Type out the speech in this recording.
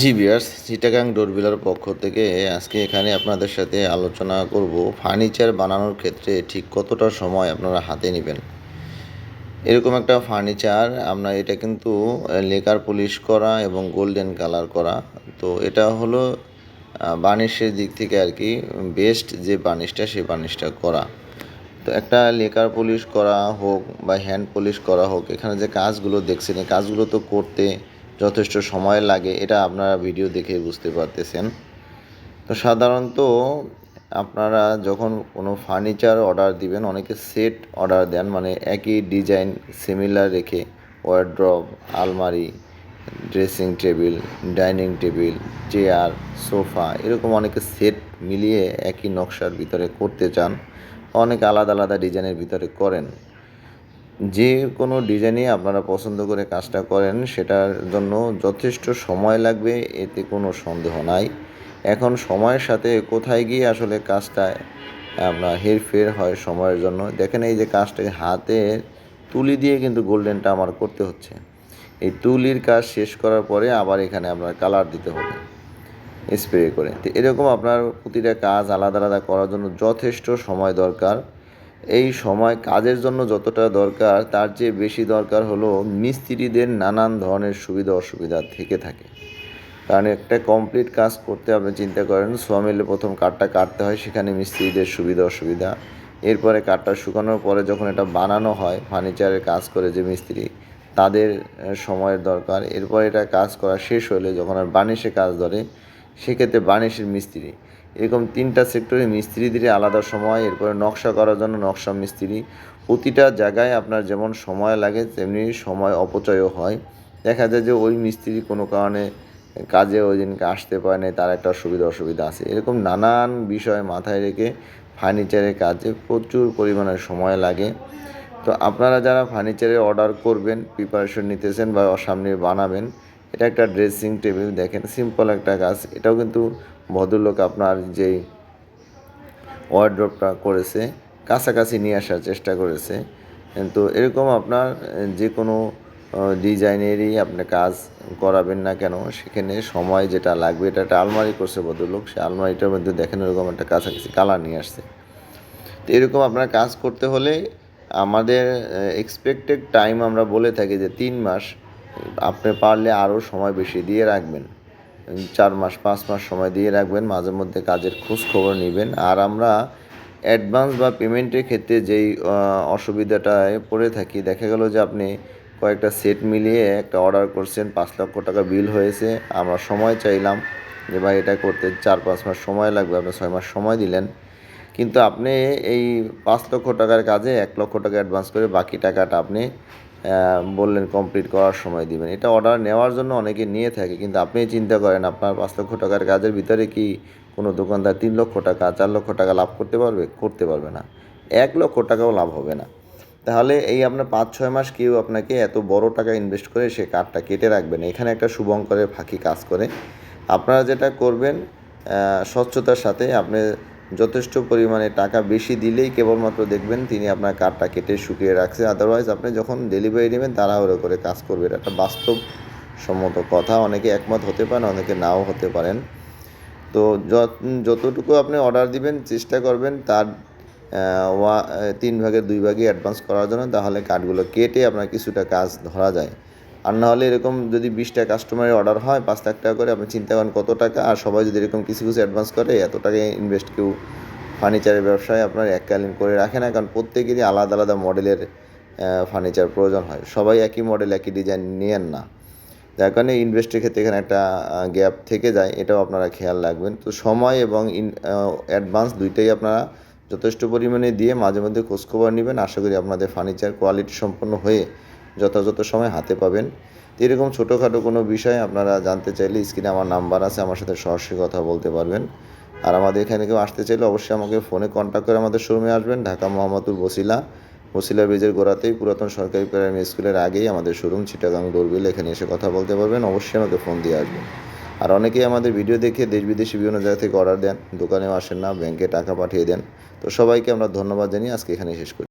জি বিয়ার্স চিটাগাং ডোরবিলার পক্ষ থেকে আজকে এখানে আপনাদের সাথে আলোচনা করব ফার্নিচার বানানোর ক্ষেত্রে ঠিক কতটা সময় আপনারা হাতে নেবেন। এরকম একটা ফার্নিচার, আমরা এটা কিন্তু লেকার পলিশ করা এবং গোল্ডেন কালার করা। তো এটা হলো বার্নিশের দিক থেকে আর কি, বেস্ট যে বার্নিশটা সেই বার্নিশটা করা। তো একটা লেকার পলিশ করা হোক বা হ্যান্ড পলিশ করা হোক, এখানে যে কাজগুলো দেখছেন, এই কাজগুলো তো করতে যথেষ্ট সময় লাগে, এটা আপনারা ভিডিও দেখে বুঝতে পারতেছেন। তো সাধারণত আপনারা যখন কোনো ফার্নিচার অর্ডার দিবেন, অনেকে সেট অর্ডার দেন মানে একই ডিজাইন সিমিলার রেখে ওয়ার্ড্রপ আলমারি dressing table dining table chair sofa এরকম অনেকে সেট মিলিয়ে একই নকশার ভিতরে করতে চান, অনেক আলাদা আলাদা ডিজাইনের ভিতরে করেন। যে কোনো ডিজাইনই আপনারা পছন্দ করে কাজটা করেন, সেটার জন্য যথেষ্ট সময় লাগবে, এতে কোনো সন্দেহ নাই। এখন সময়ের সাথে কোথায় গিয়ে আসলে কাজটা আপনার হেরফের হয় সময়ের জন্য। দেখেন এই যে কাজটাকে হাতে তুলি দিয়ে কিন্তু গোল্ডেনটা আমার করতে হচ্ছে। এই তুলির কাজ শেষ করার পরে আবার এখানে আপনার কালার দিতে হবে, স্প্রে করে। তো এরকম আপনার প্রতিটা কাজ আলাদা আলাদা করার জন্য যথেষ্ট সময় দরকার। এই সময় কাজের জন্য যতটা দরকার, তার চেয়ে বেশি দরকার হলো মিস্ত্রিদের নানান ধরনের সুবিধা অসুবিধা থেকে থাকে। কারণ একটা কমপ্লিট কাজ করতে আপনি চিন্তা করেন সোয়ামিলে প্রথম কাঠটা কাটতে হয়, সেখানে মিস্ত্রিদের সুবিধা অসুবিধা। এরপরে কাঠটা শুকানোর পরে যখন এটা বানানো হয়, ফার্নিচারের কাজ করে যে মিস্ত্রি, তাদের সময়ের দরকার। এরপর এটা কাজ করা শেষ হলে যখন আর বানিশে কাজ ধরে, সেক্ষেত্রে বানিশের মিস্ত্রি। এরকম তিনটা সেক্টরে মিস্ত্রিদের আলাদা সময়, এরপরে নকশা করার জন্য নকশা মিস্ত্রি। প্রতিটা জায়গায় আপনার যেমন সময় লাগে, তেমনি সময় অপচয়ও হয়। দেখা যায় যে ওই মিস্ত্রি কোনো কারণে কাজে ওই দিনকে আসতে পারে না তার একটা সুবিধা অসুবিধা আছে। এরকম নানান বিষয় মাথায় রেখে ফার্নিচারের কাজে প্রচুর পরিমাণে সময় লাগে। তো আপনারা যারা ফার্নিচারে অর্ডার করবেন প্রিপারেশন নিতেছেন বা সামনে বানাবেন, এটা একটা ড্রেসিং টেবিল দেখেন সিম্পল একটা কাজ। এটাও কিন্তু ভদ্রলোক আপনার যেই ওয়ার্ড্রপটা করেছে, কাছাকাছি নিয়ে আসার চেষ্টা করেছে। কিন্তু এরকম আপনার যে কোনো ডিজাইনেরই আপনি কাজ করাবেন না কেন, সেখানে সময় যেটা লাগবে, এটা একটা আলমারি করছে ভদ্রলোক, সে আলমারিটার মধ্যে দেখেন এরকম একটা কাছাকাছি কালার নিয়ে আসছে। তো এরকম আপনার কাজ করতে হলে আমাদের এক্সপেক্টেড টাইম আমরা বলে থাকি যে তিন মাস, আপনি পারলে আরও সময় বেশি দিয়ে রাখবেন। চার মাস, পাঁচ মাস সময় দিয়ে রাখবেন, মাঝে মধ্যে কাজের খোঁজ খবর নেবেন। আর আমরা অ্যাডভান্স বা পেমেন্টের ক্ষেত্রে যেই অসুবিধাটায় পড়ে থাকি, দেখা গেল যে আপনি কয়েকটা সেট মিলিয়ে একটা অর্ডার করছেন, পাঁচ লক্ষ টাকা বিল হয়েছে, আমরা সময় চাইলাম যে ভাই এটা করতে চার, পাঁচ মাস সময় লাগবে, আপনি ছয় মাস সময় দিলেন। কিন্তু আপনি এই পাঁচ লক্ষ টাকার কাজে এক লক্ষ টাকা অ্যাডভান্স করে বাকি টাকাটা আপনি বললেন কমপ্লিট করার সময় দিবেন। এটা অর্ডার নেওয়ার জন্য অনেকে নিয়ে থাকে, কিন্তু আপনি চিন্তা করেন আপনার পাঁচ লক্ষ টাকার কাজের ভিতরে কি কোনো দোকানদার তিন লক্ষ টাকা, চার লক্ষ টাকা লাভ করতে পারবে? করতে পারবে না। এক লক্ষ টাকাও লাভ হবে না। তাহলে এই আপনার পাঁচ, ছয় মাস কেউ আপনাকে এত বড় টাকা ইনভেস্ট করে সে কার্ডটা কেটে রাখবেন। এখানে একটা শুভঙ্করের ফাঁকি কাজ করে। আপনারা যেটা করবেন স্বচ্ছতার সাথে আপনি যথেষ্ট পরিমাণে টাকা বেশি দিলেই কেবলমাত্র দেখবেন তিনি আপনার কার্ডটা কেটে শুকিয়ে রাখছে। আদারওয়াইজ আপনি যখন ডেলিভারি নেবেন, তাড়াহুড়ো করে কাজ করবে এটা একটা বাস্তব সম্মত কথা। অনেকে একমত হতে পারেন, অনেকে নাও হতে পারেন। তো যতটুকু আপনি অর্ডার দিবেন, চেষ্টা করবেন তার ওয়া, তিন ভাগের দুই ভাগে অ্যাডভান্স করার জন্য। তাহলে কার্ডগুলো কেটে আপনার কিছুটা কাজ ধরা যায়। আর নাহলে এরকম যদি বিশটা কাস্টমারের অর্ডার হয়, পাঁচ লাখ টাকা করে, আপনি চিন্তা করেন কত টাকা, আর সবাই যদি এরকম কিছু কিছু অ্যাডভান্স করে, এত টাকা ইনভেস্ট কেউ ফার্নিচারের ব্যবসায় আপনার এককালীন করে রাখে না, কারণ প্রত্যেকেরই আলাদা আলাদা মডেলের ফার্নিচার প্রয়োজন হয়। সবাই একই মডেল একই ডিজাইন নিয়েন না। যার কারণে ইনভেস্টের ক্ষেত্রে এখানে একটা গ্যাপ থেকে যায়, এটাও আপনারা খেয়াল রাখবেন। তো সময় এবং ইন অ্যাডভান্স দুইটাই আপনারা যথেষ্ট পরিমাণে দিয়ে মাঝে মধ্যে খোঁজখবর নেবেন। আশা করি আপনাদের ফার্নিচার কোয়ালিটি সম্পন্ন হয়ে যথাযথ সময় হাতে পাবেন। তো এরকম ছোটোখাটো কোনো বিষয় আপনারা জানতে চাইলে স্ক্রিনে আমার নাম্বার আছে, আমার সাথে সরাসরি কথা বলতে পারবেন। আর আমাদের এখানে কেউ আসতে চাইলে অবশ্যই আমাকে ফোনে কন্ট্যাক্ট করে আমাদের শোরুমে আসবেন, ঢাকা মোহাম্মদুর বসিলা বসিলা ব্রিজের গোড়াতেই পুরাতন সরকারি প্রাইমারি স্কুলের আগেই আমাদের শোরুম, চিটাগাং ডোরবিল এখানে এসে কথা বলতে পারবেন, অবশ্যই আমাকে ফোন দিয়ে আসবেন। আর অনেকেই আমাদের ভিডিও দেখে দেশ বিদেশি বিভিন্ন জায়গা থেকে অর্ডার দেন, দোকানেও আসেন না, ব্যাংকে টাকা পাঠিয়ে দেন। তো সবাইকে আমরা ধন্যবাদ জানিয়ে আজকে এখানে শেষ করি।